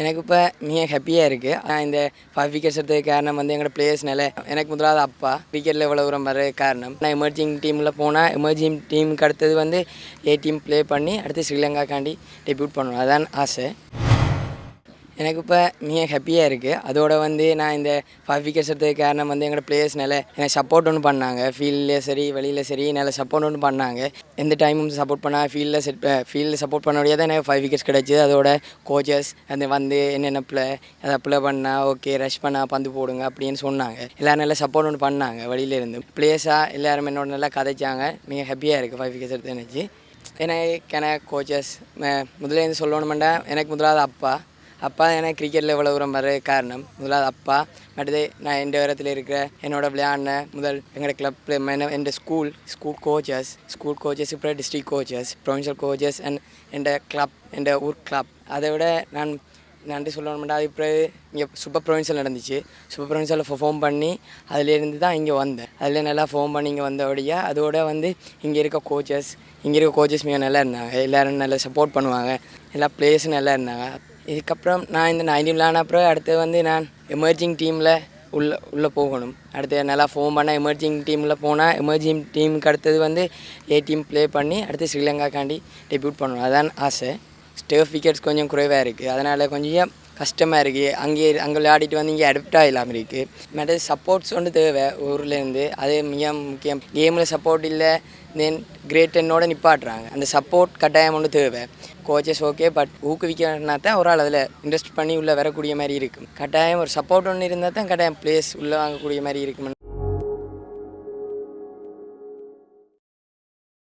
எனக்கு இப்போ மிக ஹாப்பியாக இருக்குது ஆனால் இந்த ஃபைவ் விக்கெட்ஸ் எடுத்ததுக்கு காரணம் வந்து எங்களோட பிளேயர்ஸ்னால எனக்கு முதலாவது அப்பா. விக்கெட்டில் இவ்வளோ தூரம் வர காரணம். நான் எமர்ஜிங் டீமில் போனால் எமர்ஜிங் டீமுக்கு அடுத்தது வந்து ஏ டீம் ப்ளே பண்ணி அடுத்து ஸ்ரீலங்காக்காண்டி டெபியூட் பண்ணணும். அதான் ஆசை. எனக்கு இப்போ மிக ஹாப்பியாக இருக்குது அதோட வந்து நான் இந்த ஃபைவ் விக்கெட்ஸ் எடுத்ததுக்கு காரணம் வந்து எங்களோட பிளேயர்ஸ்னால எனக்கு சப்போர்ட் ஒன்று பண்ணாங்க. ஃபீல்டில் சரி வெளியில் சரி நல்ல சப்போர்ட் ஒன்று பண்ணாங்க. எந்த டைமும் சப்போர்ட் பண்ணால் ஃபீல்டில் செட் ஃபீல்டில் சப்போர்ட் பண்ண முடியாத? எனக்கு ஃபைவ் விக்கெட்ஸ் கிடச்சிது. அதோட கோச்சஸ் அந்த வந்து என்னென்ன ப்ளே அதை அப்ளை பண்ணால் ஓகே ரஷ் பண்ணால் பந்து போடுங்க அப்படின்னு சொன்னாங்க. எல்லோரும் நல்லா சப்போர்ட் ஒன்று பண்ணாங்க வெளியிலேருந்து பிளேயர்ஸாக எல்லோரும் என்னோட நல்லா கதைச்சாங்க. மிக ஹாப்பியாக இருக்குது ஃபைவ் விக்கெட்ஸ் எடுத்து நினச்சி எனக்கு எனக்கு கோச்சஸ் முதலேருந்து இருந்து சொல்லணுமெண்டா எனக்கு முதலாவது அப்பா. அப்பா எனக்கு கிரிக்கெட்டில் இவ்வளோ தூரம் வர காரணம் முதலாவது அப்பா மற்றது நான் எந்த உரத்தில் இருக்கிற என்னோட விளையாடின முதல் எங்களோட கிளப்பில் என் school school coaches school coaches இப்போ district coaches provincial coaches and N club என் ஊர் கிளப் அதை விட நான் நன்றி சொல்லணும்டா அது இப்போ இங்கே சூப்பர் ப்ரொவின்ஷியல் நடந்துச்சு. சூப்பர் ப்ரொவின்ஷியலில் பெர்ஃபார்ம் பண்ணி அதுலேருந்து தான் இங்கே வந்தேன். அதில் நல்லா ஃபோம் பண்ணி இங்கே வந்தபடியாக அதோட வந்து இங்கே இருக்க கோச்சஸ் இங்கே இருக்க கோச்சஸ் மிக நல்லா இருந்தாங்க. எல்லோரும் நல்லா சப்போர்ட் பண்ணுவாங்க. எல்லா பிளேயர்ஸும் நல்லா இருந்தாங்க. இதுக்கப்புறம் நான் இந்த நைன்டீன் ஆன அப்புறம் அடுத்து வந்து நான் எமர்ஜிங் டீமில் உள்ளே உள்ளே போகணும். அடுத்து நல்லா ஃபோன் பண்ணால் எமர்ஜிங் டீமில் போனால் எமர்ஜிங் டீமுக்கு அடுத்தது வந்து ஏ டீம் ப்ளே பண்ணி அடுத்து ஸ்ரீலங்காக்காண்டி டெபியூட் பண்ணணும். அதான் ஆசை. ஸ்டேஃப் விக்கெட்ஸ் கொஞ்சம் குறைவாக இருக்குது அதனால் கொஞ்சம் கஷ்டமாக இருக்குது அங்கே அங்கே விளையாடிட்டு வந்து இங்கே அடாப்ட் ஆகலாமல் இருக்குது மற்றது சப்போர்ட்ஸ் ஒன்று தேவை ஊர்லேருந்து அது மிக முக்கியம். கேமில் சப்போர்ட் இல்லை தென் கிரேட் டென்னோட நிப்பாட்டுறாங்க. அந்த சப்போர்ட் கட்டாயம் ஒன்று தேவை. கோச்சஸ் ஓகே பட் ஊக்குவிக்கணும்னா தான் ஒரு ஆள் அதில் இன்ட்ரெஸ்ட் பண்ணி உள்ளே வரக்கூடிய மாதிரி இருக்கும். கட்டாயம் ஒரு சப்போர்ட் ஒன்று இருந்தால் தான் கட்டாயம் பிளேஸ் உள்ளே வாங்கக்கூடிய மாதிரி இருக்கும்